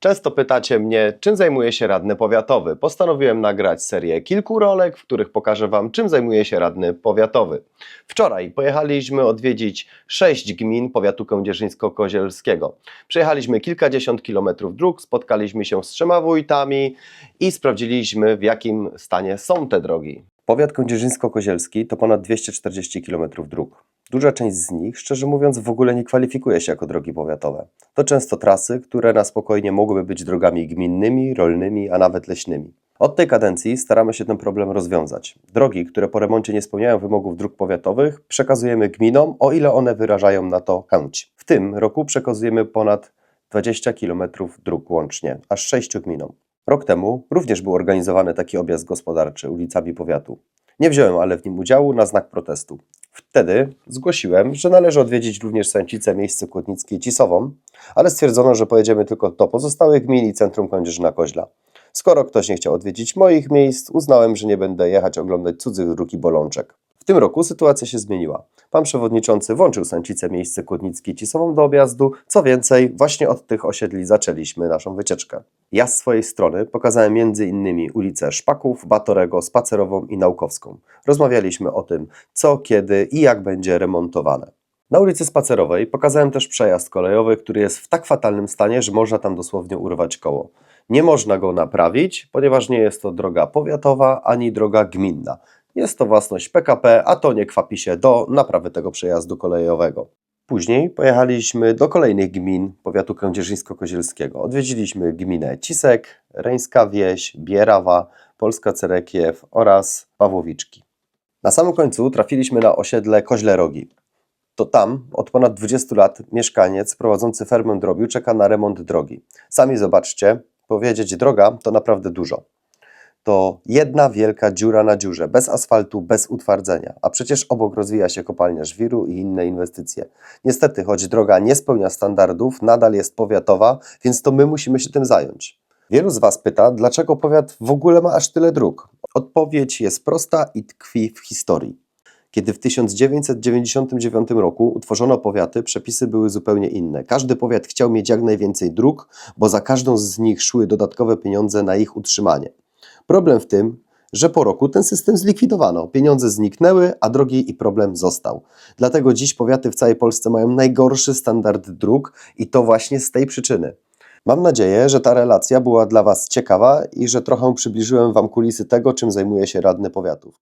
Często pytacie mnie, czym zajmuje się radny powiatowy. Postanowiłem nagrać serię kilku rolek, w których pokażę Wam, czym zajmuje się radny powiatowy. Wczoraj pojechaliśmy odwiedzić sześć gmin powiatu kędzierzyńsko-kozielskiego. Przejechaliśmy kilkadziesiąt kilometrów dróg, spotkaliśmy się z trzema wójtami i sprawdziliśmy, w jakim stanie są te drogi. Powiat kędzierzyńsko-kozielski to ponad 240 km dróg. Duża część z nich, szczerze mówiąc, w ogóle nie kwalifikuje się jako drogi powiatowe. To często trasy, które na spokojnie mogłyby być drogami gminnymi, rolnymi, a nawet leśnymi. Od tej kadencji staramy się ten problem rozwiązać. Drogi, które po remoncie nie spełniają wymogów dróg powiatowych, przekazujemy gminom, o ile one wyrażają na to chęć. W tym roku przekazujemy ponad 20 km dróg łącznie, aż 6 gminom. Rok temu również był organizowany taki objazd gospodarczy ulicami powiatu. Nie wziąłem ale w nim udziału na znak protestu. Wtedy zgłosiłem, że należy odwiedzić również Sęcicę, miejsce kłodnickie Cisową, ale stwierdzono, że pojedziemy tylko do pozostałych gmin i centrum Kędzierzyna-Koźla. Skoro ktoś nie chciał odwiedzić moich miejsc, uznałem, że nie będę jechać oglądać cudzych dróg i bolączek. Tym roku sytuacja się zmieniła. Pan przewodniczący włączył Sęcicę, miejsce kłodnickie i Cisową do objazdu. Co więcej, właśnie od tych osiedli zaczęliśmy naszą wycieczkę. Ja z swojej strony pokazałem m.in. ulicę Szpaków, Batorego, Spacerową i Naukowską. Rozmawialiśmy o tym, co, kiedy i jak będzie remontowane. Na ulicy Spacerowej pokazałem też przejazd kolejowy, który jest w tak fatalnym stanie, że można tam dosłownie urwać koło. Nie można go naprawić, ponieważ nie jest to droga powiatowa ani droga gminna. Jest to własność PKP, a to nie kwapi się do naprawy tego przejazdu kolejowego. Później pojechaliśmy do kolejnych gmin powiatu kędzierzyńsko-kozielskiego. Odwiedziliśmy gminę Cisek, Reńska Wieś, Bierawa, Polska Cerekiew oraz Pawłowiczki. Na samym końcu trafiliśmy na osiedle Koźle Rogi. To tam od ponad 20 lat mieszkaniec prowadzący fermę drobiu czeka na remont drogi. Sami zobaczcie, powiedzieć droga to naprawdę dużo. To jedna wielka dziura na dziurze, bez asfaltu, bez utwardzenia. A przecież obok rozwija się kopalnia żwiru i inne inwestycje. Niestety, choć droga nie spełnia standardów, nadal jest powiatowa, więc to my musimy się tym zająć. Wielu z Was pyta, dlaczego powiat w ogóle ma aż tyle dróg? Odpowiedź jest prosta i tkwi w historii. Kiedy w 1999 roku utworzono powiaty, przepisy były zupełnie inne. Każdy powiat chciał mieć jak najwięcej dróg, bo za każdą z nich szły dodatkowe pieniądze na ich utrzymanie. Problem w tym, że po roku ten system zlikwidowano. Pieniądze zniknęły, a drogi i problem został. Dlatego dziś powiaty w całej Polsce mają najgorszy standard dróg i to właśnie z tej przyczyny. Mam nadzieję, że ta relacja była dla Was ciekawa i że trochę przybliżyłem Wam kulisy tego, czym zajmuje się radny powiatów.